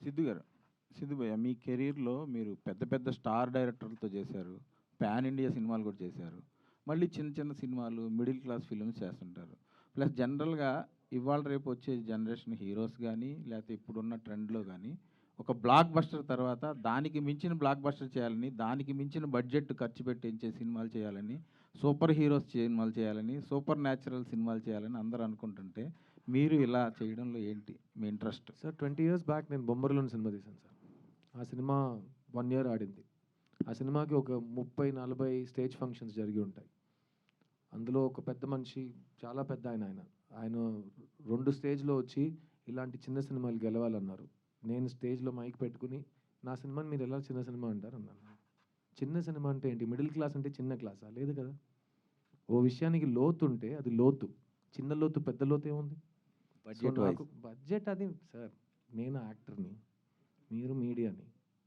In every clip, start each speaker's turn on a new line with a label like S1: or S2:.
S1: సిద్ధు గారు సిద్ధు భయ్య మీ కెరీర్లో మీరు పెద్ద పెద్ద స్టార్ డైరెక్టర్లతో చేశారు పాన్ ఇండియా సినిమాలు కూడా చేశారు మళ్ళీ చిన్న చిన్న సినిమాలు మిడిల్ క్లాస్ ఫిల్మ్స్ చేస్తుంటారు. ప్లస్ జనరల్గా ఇవాళ రేపు వచ్చే జనరేషన్ హీరోస్ కానీ లేకపోతే ఇప్పుడున్న ట్రెండ్లో కానీ ఒక బ్లాక్ బస్టర్ తర్వాత దానికి మించిన బ్లాక్ బస్టర్ చేయాలని దానికి మించిన బడ్జెట్ ఖర్చు పెట్టించే సినిమాలు చేయాలని సూపర్ హీరోస్ సినిమాలు చేయాలని సూపర్ న్యాచురల్ సినిమాలు చేయాలని అందరూ అనుకుంటుంటే మీరు ఇలా చేయడంలో ఏంటి మీ interest?
S2: Sir twenty years back నేను బొమ్మరులోని సినిమా తీశాను సార్. ఆ సినిమా వన్ ఇయర్ ఆడింది. ఆ సినిమాకి ఒక ముప్పై నలభై స్టేజ్ ఫంక్షన్స్ జరిగి ఉంటాయి. అందులో ఒక పెద్ద మనిషి చాలా పెద్ద ఆయన ఆయన. ఆయన రెండు స్టేజ్లో వచ్చి ఇలాంటి చిన్న సినిమాలు గెలవాలన్నారు. నేను స్టేజ్లో మైక్ పెట్టుకుని నా సినిమాని మీరు ఎలా చిన్న సినిమా అంటారు అన్నాను. చిన్న సినిమా అంటే ఏంటి? మిడిల్ క్లాస్ అంటే చిన్న క్లాసా? లేదు కదా? ఓ విషయానికి లోతు ఉంటే అది లోతు. చిన్న లోతు పెద్ద లోతు ఏముంది? సో నాకు బడ్జెట్ అది సార్ నేను యాక్టర్ని మీరు మీడియాని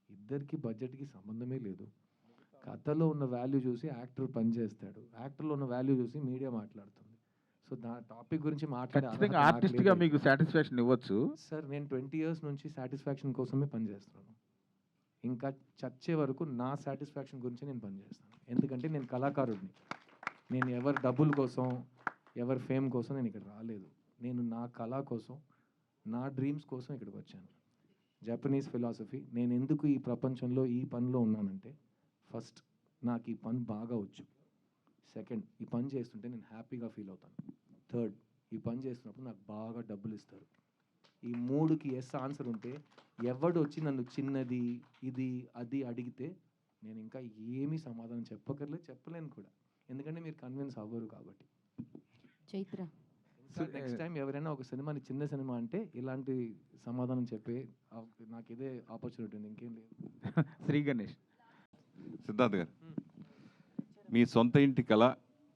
S2: ఇద్దరికి బడ్జెట్కి సంబంధమే లేదు. కథలో ఉన్న వాల్యూ చూసి యాక్టర్ పనిచేస్తాడు యాక్టర్లో ఉన్న వాల్యూ చూసి మీడియా మాట్లాడుతుంది. సో దా టాపిక్ గురించి మాట్లాడే
S1: ఆర్టిస్ట్గా. మీకు సాటిస్ఫాక్షన్ ఇవ్వచ్చు.
S2: సార్ నేను ట్వంటీ ఇయర్స్ నుంచి సాటిస్ఫాక్షన్ కోసమే పనిచేస్తున్నాను ఇంకా చచ్చే వరకు నా సాటిస్ఫాక్షన్ గురించి నేను పనిచేస్తాను ఎందుకంటే నేను కళాకారుడిని. నేను ఎవరి డబ్బుల కోసం ఎవరి ఫేమ్ కోసం నేను ఇక్కడ రాలేదు. నేను నా కళ కోసం నా డ్రీమ్స్ కోసం ఇక్కడికి వచ్చాను. జపనీస్ ఫిలాసఫీ నేను ఎందుకు ఈ ప్రపంచంలో ఈ పనిలో ఉన్నానంటే ఫస్ట్ నాకు ఈ పని బాగా వచ్చు. సెకండ్ ఈ పని చేస్తుంటే నేను హ్యాపీగా ఫీల్ అవుతాను. థర్డ్ ఈ పని చేస్తున్నప్పుడు నాకు బాగా డబ్బులు ఇస్తారు. ఈ మూడుకి ఎస్ ఆన్సర్ ఉంటే ఎవడు వచ్చి నన్ను చిన్నది ఇది అది అడిగితే నేను ఇంకా ఏమీ సమాధానం చెప్పకర్లేదు చెప్పలేను కూడా. ఎందుకంటే మీరు కన్విన్స్ అవ్వరు కాబట్టి.
S3: చైత్ర.
S2: నెక్స్ట్ టైం ఎవరైనా ఒక సినిమాని చిన్న సినిమా అంటే ఇలాంటి సమాధానం చెప్పే నాకు ఇదే ఆపర్చునిటీ ఉంది ఇంకేం లేదు.
S1: శ్రీ గణేష్.
S4: సిద్ధార్థ్ గారు మీ సొంత ఇంటి కళ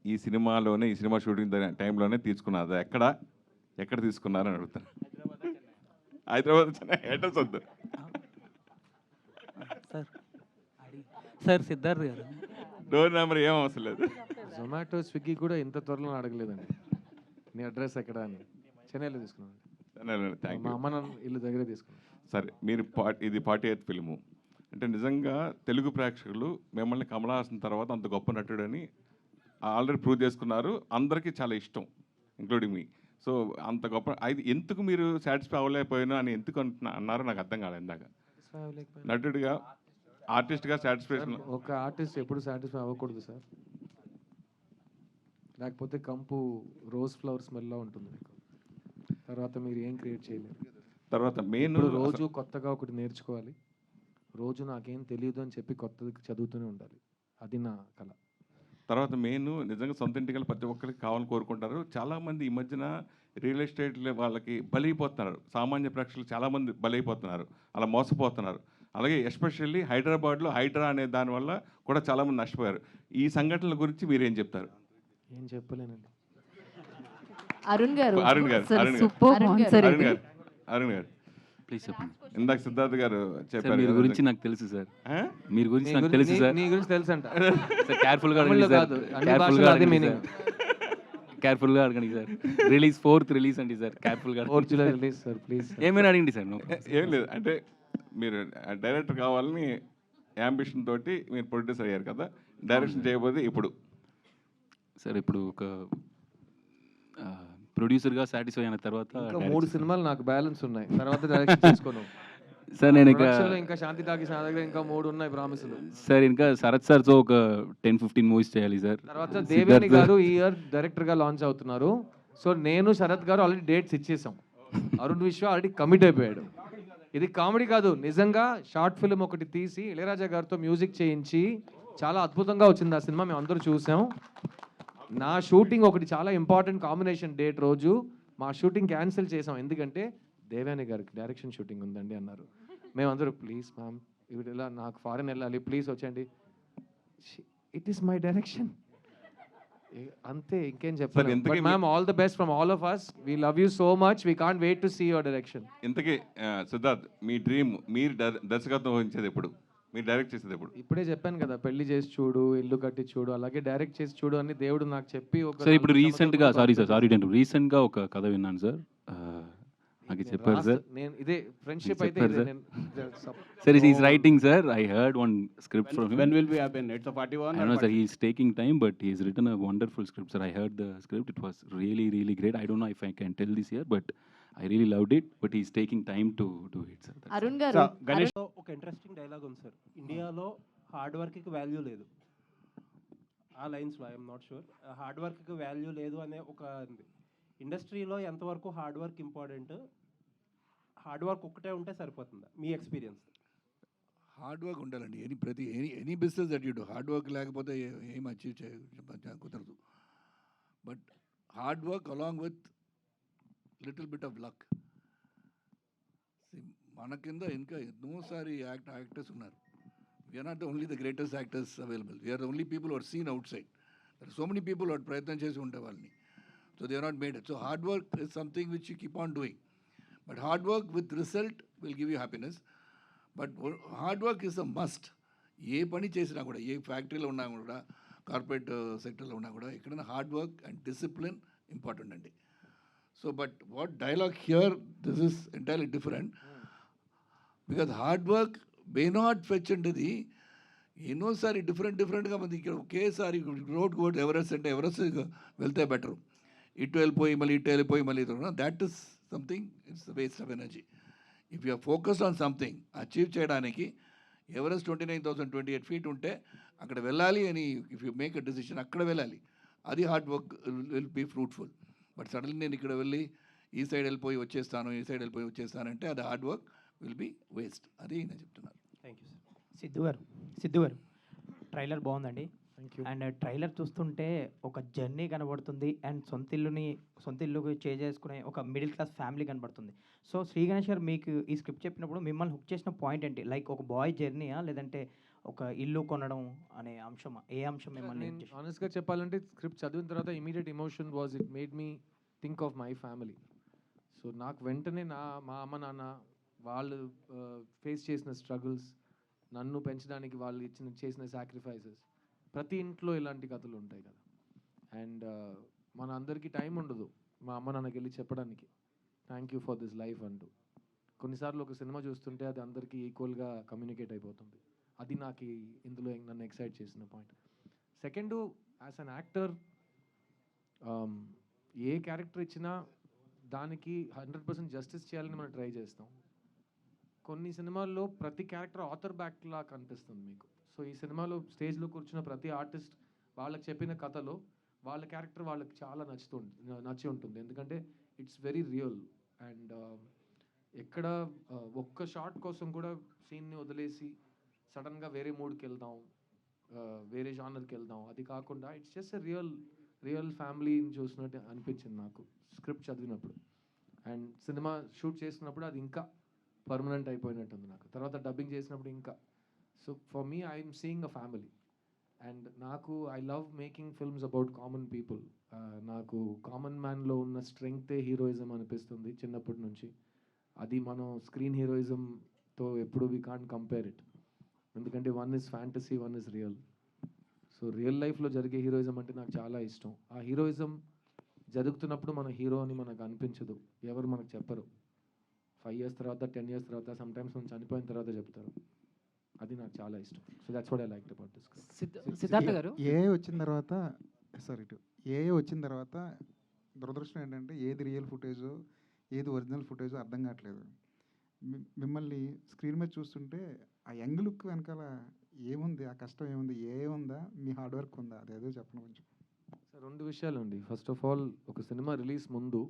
S4: ఈ సినిమాలోనే ఈ సినిమా షూటింగ్ టైంలోనే తీసుకున్నారు అది ఎక్కడ ఎక్కడ తీసుకున్నారని అడుగుతాను హైదరాబాద్ అడ్రస్ వద్దు
S5: సార్ సార్ సిద్ధార్థ్ గారు.
S4: డోర్ నెంబర్ ఏం అవసరం లేదు.
S2: జొమాటో స్విగ్గీ కూడా ఇంత త్వరలో అడగలేదండి. నీ అడ్రస్ ఎక్కడ అని. చెన్నైలో తీసుకున్నాను.
S4: థ్యాంక్
S2: మా
S4: యూ
S2: అమ్మ నాన్న ఇల్లు దగ్గరే తీసుకున్నాను.
S4: సరే మీరు పా- ఇది ఫార్టీ ఎయిత్ ఫిల్ము. అంటే నిజంగా తెలుగు ప్రేక్షకులు మిమ్మల్ని కమల్ హాసన్ తర్వాత అంత గొప్ప నటుడని ఆల్రెడీ ప్రూవ్ చేసుకున్నారు. అందరికీ చాలా ఇష్టం ఇంక్లూడింగ్ మీ సో అంత గొప్ప అది ఎందుకు మీరు సాటిస్ఫై అవ్వలేకపోయినా అని ఎందుకు అంటున్నా అన్నారో నాకు అర్థం కాలేదు ఇందాక. నటుడిగా ఆర్టిస్ట్గా సాటిస్ఫాక్షన్
S2: ఒక ఆర్టిస్ట్ ఎప్పుడు సాటిస్ఫై అవ్వకూడదు సార్. లేకపోతే కంపు రోజ్ ఫ్లవర్ స్మెల్లా ఉంటుంది మీకు. తర్వాత మీరు ఏం క్రియేట్ చేయలేరు.
S4: తర్వాత మెయిన్
S2: రోజు కొత్తగా ఒకటి నేర్చుకోవాలి. రోజు నాకేం తెలియదు అని చెప్పి కొత్తది చదువుతూనే ఉండాలి. అది నా కళ.
S4: తర్వాత మెయిన్ నిజంగా సొంత ఇంటికి ప్రతి ఒక్కరికి కావాలని కోరుకుంటారు. చాలామంది ఈ మధ్యన రియల్ ఎస్టేట్ వాళ్ళకి బలైపోతున్నారు. సామాన్య ప్రేక్షకులు చాలామంది బలైపోతున్నారు. అలా మోసపోతున్నారు. అలాగే ఎస్పెషల్లీ హైదరాబాద్లో హైడ్రా అనే దానివల్ల కూడా చాలామంది నష్టపోయారు. ఈ సంఘటనల గురించి మీరేం చెప్తారు?
S2: ఏం చెప్పలేనండి.
S3: అరుణ్ గారు.
S4: అరుణ్ గారు అరుణ్ గారు. అరుణ్ గారు. అరుణ్ గారు
S6: ప్లీజ్ చెప్పండి.
S4: ఇందాక సిద్ధార్థ్ గారు చెప్పారు
S6: మీరు గురించి నాకు తెలుసు సార్.
S4: ఆ?
S6: మీరు గురించి నాకు తెలుసు సార్.
S2: నీ గురించి తెలుసు అంట
S6: సార్
S2: కేర్ఫుల్గా
S6: అడగండి సార్.
S2: కేర్ఫుల్గా
S6: అడగండి కేర్ఫుల్గా అడగండి సార్. రిలీజ్ ఫోర్త్ రిలీజ్ అండి సార్. కేర్ఫుల్గా
S2: fourth July release sir please
S6: ఏమైనా అడగండి సార్ నో
S4: ఏం లేదు అంటే మీరు డైరెక్టర్ కావాలని యాంబిషన్ తోటి మీరు ప్రొడ్యూసర్ అయ్యారు కదా. డైరెక్షన్ చేయబోతే ఇప్పుడు.
S6: సార్ ఇప్పుడు ఒక ప్రొడ్యూసర్గా సాటిస్ఫై అయిన తర్వాత
S2: ఇంకా మూడు. సినిమాలు నాకు బ్యాలెన్స్ ఉన్నాయి. తర్వాత డైరెక్షన్ చేసుకోను
S6: సార్ నేను ఇంకా
S2: Production లో ఇంకా శాంతి టాకీస్ నా దగ్గర ఇంకా మూడు ఉన్నాయి ప్రామిసులు
S6: సార్ ఇంకా శరత్ సార్తో ఒక టెన్ ఫిఫ్టీన్ మూవీస్ చేయాలి సార్
S2: తర్వాత దేవేని
S6: సార్-
S2: గారు ఈ ఇయర్ డైరెక్టర్గా లాంచ్ అవుతున్నారు. సో నేను శరత్ గారు ఆల్రెడీ డేట్స్ ఇచ్చేసాం. అరుణ్ విశ్వ ఆల్రెడీ కమిట్ అయిపోయాడు. ఇది కామెడీ కాదు. నిజంగా షార్ట్ ఫిల్మ్ ఒకటి తీసి ఇళయరాజా గారితో మ్యూజిక్ చేయించి చాలా అద్భుతంగా వచ్చింది ఆ సినిమా. మేము అందరూ చూసాం. నా షూటింగ్ ఒకటి చాలా ఇంపార్టెంట్ కాంబినేషన్ డేట్ రోజు మా షూటింగ్ క్యాన్సిల్ చేసాం. ఎందుకంటే దేవాని గారికి డైరెక్షన్ షూటింగ్ ఉందండి అన్నారు. మేమందరూ ప్లీజ్ మ్యామ్ ఇవి ఇలా నాకు ఫారెన్ వెళ్ళాలి ప్లీజ్ వచ్చండి ఇట్ ఈస్ మై డైరెక్షన్ అంతే ఇంకేం చెప్పాలి. Ma'am all the best from all of us we love you so much we can't wait to see your direction
S4: ఇంతకీ సిద్ధార్థ్ మీ డ్రీమ్ మీరు దర్శకత్వం వహించేది ఎప్పుడు? మీరు డైరెక్ట్ చేసేది ఎప్పుడు?
S2: ఇప్పుడే చెప్పాను కదా పెళ్ళి చేసి చూడు ఇల్లు కట్టి చూడు అలాగే డైరెక్ట్ చేసి చూడు అని దేవుడు నాకు చెప్పి ఒక
S6: సార్ ఇప్పుడు
S2: నాలుగు
S6: రీసెంట్గా
S2: సంవత్సరాల
S6: సారీ సార్ సారీ టెంట్ రీసెంట్గా ఒక కథ విన్నాను సార్ ఆ, నాకు చెప్పారు సార్
S2: నేను ఇదే ఫ్రెండ్షిప్ అయితే
S6: చెప్పారు
S2: ఇదే
S6: సార్.
S2: నేను
S6: sir is
S7: Oh.
S6: Writing sir I heard one script from
S7: when will we happen? It's a 41
S6: I
S7: or
S6: know, sir.
S7: 40?
S6: He's taking time, but he's written a wonderful script, sir. I heard the script. It was really, really great. I don't know if I can tell this here, but I really loved it. But he's taking time to do it, sir. That's
S3: Arun. గారు
S7: So, Ganesh,
S8: ఒక interesting dialogue ఉంది sir ఇండియాలో hard వర్క్కి value లేదు ఆ లైన్స్లో I'm not sure hard వర్క్కి value లేదు అనే ఒక ఇండస్ట్రీలో ఎంతవరకు hard work important hard work ఒక్కటే ఉంటే సరిపోతుందా మీ ఎక్స్పీరియన్స్?
S9: హార్డ్ వర్క్ ఉండాలండి. ఎనీ ప్రతి any any business that you do. Hard work లేకపోతే ఏం అచీవ్ చేయ కుదరదు. But hard work along with little bit of luck. మన కింద ఇంకా ఎన్నోసారి యాక్ట్ యాక్టర్స్ ఉన్నారు. We're not the only the greatest actors available we're only people are seen outside so many people వాడు ప్రయత్నం చేసి ఉండే వాళ్ళని. So they are not made so hard work is something which you keep on doing. But hard work with result will give you happiness. But hard work is a must ఏ పని చేసినా కూడా ఏ ఫ్యాక్టరీలో ఉన్నా కూడా కార్పొరేట్ సెక్టర్లో uh, ఉన్నా కూడా ఎక్కడైనా hard work and discipline important అండి. So but what dialogue here this is entirely different because hard work may not fetch అంటది. ఎన్నోసారి డిఫరెంట్ డిఫరెంట్గా మంది ఇక్కడ ఒకేసారి రోడ్ కోట్ ఎవరెస్ట్ అంటే ఎవరెస్ట్ వెళ్తే బెటర్. ఇటు వెళ్ళిపోయి మళ్ళీ ఇటు వెళ్ళిపోయి మళ్ళీ that is something it's waste of energy if you focused on something achieve చేయడానికి Everest twenty nine thousand twenty eight feet ఉంటే అక్కడ వెళ్ళాలి అని if you make a decision అక్కడ వెళ్ళాలి. అది hard work will be fruitful but suddenly నేను ఇక్కడ వెళ్ళి ఈ సైడ్ వెళ్ళిపోయి వచ్చేస్తాను ఈ సైడ్ వెళ్ళిపోయి వచ్చేస్తానంటే అది hard work will be waste అది నేను చెప్తున్నాను
S8: థ్యాంక్ యూ సార్
S10: సిద్ధు గారు సిద్ధు గారు ట్రైలర్ బాగుందండి. అండ్ ట్రైలర్ చూస్తుంటే ఒక జర్నీ కనబడుతుంది అండ్ సొంత ఇల్లుని సొంత ఇల్లు చేసుకునే ఒక మిడిల్ క్లాస్ ఫ్యామిలీ కనబడుతుంది. సో శ్రీ గణేష్ గారు మీకు ఈ స్క్రిప్ట్ చెప్పినప్పుడు మిమ్మల్ని హుక్ చేసిన పాయింట్ ఏంటి? లైక్ ఒక బాయ్ జర్నీయా లేదంటే ఒక ఇల్లు కొనడం అనే అంశమా? ఏ అంశం మిమ్మల్ని?
S2: ఆనెస్ట్గా చెప్పాలంటే స్క్రిప్ట్ చదివిన తర్వాత immediate emotion was it made me think of my family so నాకు వెంటనే నా మా అమ్మ నాన్న వాళ్ళు ఫేస్ చేసిన స్ట్రగుల్స్ నన్ను పెంచడానికి వాళ్ళు ఇచ్చిన చేసిన సాక్రిఫైసెస్ ప్రతి ఇంట్లో ఇలాంటి కథలు ఉంటాయి కదా. అండ్ మన అందరికీ టైం ఉండదు మా అమ్మ నాన్నకి వెళ్ళి చెప్పడానికి. Thank you for this life అంటూ. కొన్నిసార్లు ఒక సినిమా చూస్తుంటే అది అందరికీ ఈక్వల్గా కమ్యూనికేట్ అయిపోతుంది. అది నాకు ఇందులో నన్ను ఎక్సైట్ చేసిన point. Second as an actor A character ఇచ్చినా దానికి హండ్రెడ్ పర్సెంట్ జస్టిస్ చేయాలని మనం ట్రై చేస్తాం. కొన్ని సినిమాల్లో ప్రతి క్యారెక్టర్ ఆథర్ బ్యాక్లా కనిపిస్తుంది మీకు. సో ఈ సినిమాలో స్టేజ్లో కూర్చున్న ప్రతి ఆర్టిస్ట్ వాళ్ళకి చెప్పిన కథలో వాళ్ళ క్యారెక్టర్ వాళ్ళకి చాలా నచ్చుతుంది నచ్చి ఉంటుంది. ఎందుకంటే ఇట్స్ వెరీ రియల్ అండ్ ఎక్కడ uh, ఒక్క షాట్ కోసం కూడా సీన్ని వదిలేసి సడన్గా వేరే మూడ్కి వెళ్దాం uh, వేరే జానర్కి వెళ్దాం. అది కాకుండా it's just a real real ఫ్యామిలీని చూసినట్టు అనిపించింది నాకు స్క్రిప్ట్ చదివినప్పుడు. అండ్ సినిమా షూట్ చేసినప్పుడు అది ఇంకా పర్మనెంట్ అయిపోయినట్టుంది నాకు. తర్వాత డబ్బింగ్ చేసినప్పుడు ఇంకా so for me I'm seeing a family and నాకు I love making films about common people నాకు కామన్ మ్యాన్లో ఉన్న స్ట్రెంగ్తే హీరోయిజం అనిపిస్తుంది చిన్నప్పటి నుంచి. అది మనం స్క్రీన్ హీరోయిజంతో ఎప్పుడు వీ కాంట్ కంపేర్ ఇట్ ఎందుకంటే one is fantasy one is real so real లైఫ్లో జరిగే హీరోయిజం అంటే నాకు చాలా ఇష్టం. ఆ హీరోయిజం జరుగుతున్నప్పుడు మన హీరో అని మనకు అనిపించదు. ఎవరు మనకు చెప్పరు. ఫైవ్ ఇయర్స్ తర్వాత టెన్ ఇయర్స్ తర్వాత సమ్ టైమ్స్ మనం చనిపోయిన తర్వాత చెప్తారు. అది నాకు చాలా ఇష్టం. So that's what I like about this
S5: Siddhartha గారు?
S11: ఏ వచ్చిన తర్వాత సారీ ఇటు. ఏ వచ్చిన తర్వాత దురదృష్టం ఏంటంటే ఏది రియల్ ఫుటేజో ఏది ఒరిజినల్ ఫుటేజో అర్థం కావట్లేదు. మిమ్మల్ని స్క్రీన్ మీద చూస్తుంటే ఆ యంగ్ లుక్ వెనకాల ఏముంది? ఆ కష్టం ఏముంది? ఏ ఉందా? మీ హార్డ్ వర్క్ ఉందా? అదేదో చెప్పండి కొంచెం.
S2: సార్ రెండు విషయాలు అండి ఫస్ట్ ఆఫ్ ఆల్ ఒక సినిమా రిలీజ్ ముందు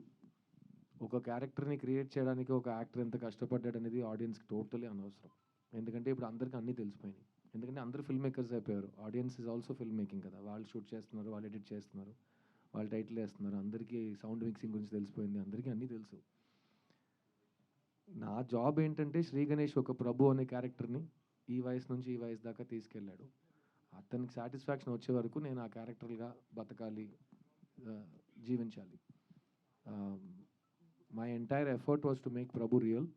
S2: ఒక క్యారెక్టర్ని క్రియేట్ చేయడానికి ఒక యాక్టర్ ఎంత కష్టపడ్డాడు అనేది ఆడియన్స్కి టోటలీ అనవసరం. ఎందుకంటే ఇప్పుడు అందరికీ అన్నీ తెలిసిపోయినాయి. ఎందుకంటే అందరూ ఫిల్మ్ మేకర్స్ అయిపోయారు. Audience is also film making కదా. వాళ్ళు షూట్ చేస్తున్నారు వాళ్ళు ఎడిట్ చేస్తున్నారు వాళ్ళు టైటిల్ వేస్తున్నారు. అందరికీ సౌండ్ మిక్సింగ్ గురించి తెలిసిపోయింది. అందరికీ అన్నీ తెలుసు. నా జాబ్ ఏంటంటే శ్రీ గణేష్ ఒక ప్రభు అనే క్యారెక్టర్ని ఈ వయసు నుంచి ఈ వయసు దాకా తీసుకెళ్ళాడు. అతనికి సాటిస్ఫాక్షన్ వచ్చే వరకు నేను ఆ క్యారెక్టర్గా బతకాలి జీవించాలి. My entire effort was to make Prabhu real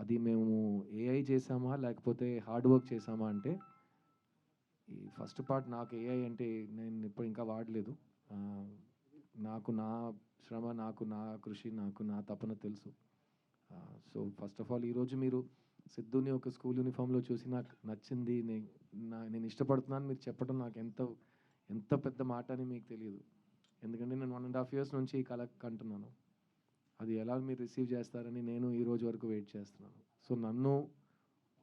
S2: అది మేము ఏఐ చేసామా లేకపోతే హార్డ్ వర్క్ చేసామా అంటే ఈ ఫస్ట్ పార్ట్ నాకు ఏఐ అంటే నేను ఇప్పుడు ఇంకా వాడలేదు. నాకు నా శ్రమ నాకు నా కృషి నాకు నా తపన తెలుసు. సో ఫస్ట్ ఆఫ్ ఆల్ ఈరోజు మీరు సిద్ధుని ఒక స్కూల్ యూనిఫామ్లో చూసి నాకు నచ్చింది నేను నా నేను ఇష్టపడుతున్నాను మీరు చెప్పడం నాకు ఎంత ఎంత పెద్ద మాట అని మీకు తెలియదు. ఎందుకంటే నేను వన్ అండ్ హాఫ్ ఇయర్స్ నుంచి ఈ కళ కంటున్నాను. అది ఎలా మీరు రిసీవ్ చేస్తారని నేను ఈ రోజు వరకు వెయిట్ చేస్తున్నాను. సో నన్ను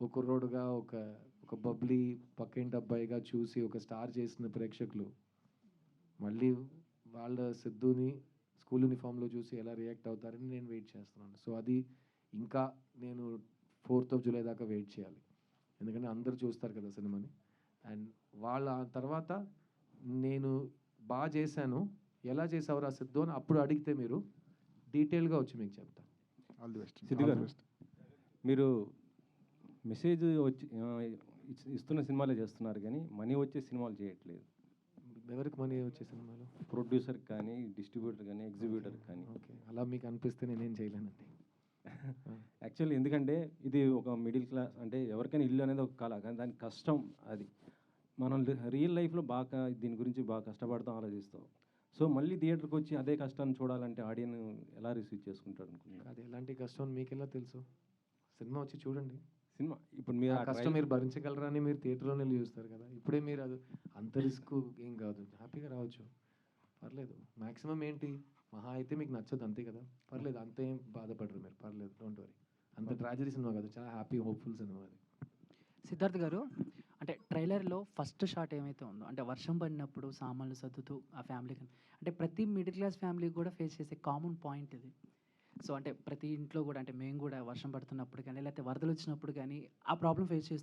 S2: ఒక కుర్రోడుగా ఒక ఒక బబ్లీ పక్కింటి అబ్బాయిగా చూసి ఒక స్టార్ చేసిన ప్రేక్షకులు మళ్ళీ వాళ్ళ సిద్ధుని స్కూల్ యూనిఫామ్లో చూసి ఎలా రియాక్ట్ అవుతారని నేను వెయిట్ చేస్తున్నాను. సో అది ఇంకా నేను ఫోర్త్ ఆఫ్ జూలై దాకా వెయిట్ చేయాలి. ఎందుకంటే అందరూ చూస్తారు కదా సినిమాని. అండ్ వాళ్ళ తర్వాత నేను బాగా చేశాను. ఎలా చేసావురా సిద్ధు అని అప్పుడు అడిగితే మీరు డీటెయిల్గా వచ్చి మీకు చెప్తాను
S11: ఆల్ ది బెస్ట్.
S7: సిద్ధు గారు మీరు మెసేజ్ వచ్చి ఇస్తున్న సినిమాలే చేస్తున్నారు కానీ మనీ వచ్చే సినిమాలు చేయట్లేదు.
S2: ఎవరికి మనీ వచ్చే సినిమాలు?
S7: ప్రొడ్యూసర్ కానీ డిస్ట్రిబ్యూటర్ కానీ ఎగ్జిబ్యూటర్ కానీ.
S2: ఓకే. అలా మీకు అనిపిస్తే నేనేం చేయలేనండి.
S7: యాక్చువల్లీ ఎందుకంటే ఇది ఒక మిడిల్ క్లాస్ అంటే ఎవరికైనా ఇల్లు అనేది ఒక కళ కానీ దాని కష్టం అది. మనం రియల్ లైఫ్లో బాగా దీని గురించి బాగా కష్టపడతాం ఆలోచిస్తాం. సో మళ్ళీ థియేటర్కి వచ్చి అదే కష్టాన్ని చూడాలంటే ఆడియన్ ఎలా రిసీవ్ చేసుకుంటాడు అనుకున్నాను
S2: అది ఎలాంటి కష్టం మీకు ఎలా తెలుసు? సినిమా వచ్చి చూడండి.
S7: సినిమా ఇప్పుడు మీరు
S2: ఆ కష్టం మీరు భరించగలరా అని మీరు థియేటర్లోనే చూస్తారు కదా. ఇప్పుడే మీరు అది అంత రిస్క్ ఏం కాదు. హ్యాపీగా రావచ్చు. పర్లేదు. మ్యాక్సిమం ఏంటి? మహా అయితే మీకు నచ్చదు అంతే కదా. పర్లేదు. అంత ఏం బాధపడరు మీరు. పర్లేదు. Don't worry. అంత ట్రాజడీ సినిమా కాదు. చాలా హ్యాపీ హోప్ఫుల్ సినిమా అది.
S5: సిద్ధార్థ్ గారు అంటే ట్రైలర్లో ఫస్ట్ షాట్ ఏమైతే ఉందో అంటే వర్షం పడినప్పుడు సామాన్లు సర్దుతూ ఆ ఫ్యామిలీకి అంటే ప్రతి మిడిల్ క్లాస్ ఫ్యామిలీ కూడా ఫేస్ చేసే కామన్ పాయింట్ ఇది. సో అంటే ప్రతి ఇంట్లో కూడా అంటే మేము కూడా వర్షం పడుతున్నప్పుడు కానీ లేకపోతే వరదలు వచ్చినప్పుడు కానీ ఆ ప్రాబ్లం ఫేస్ చేస్తాం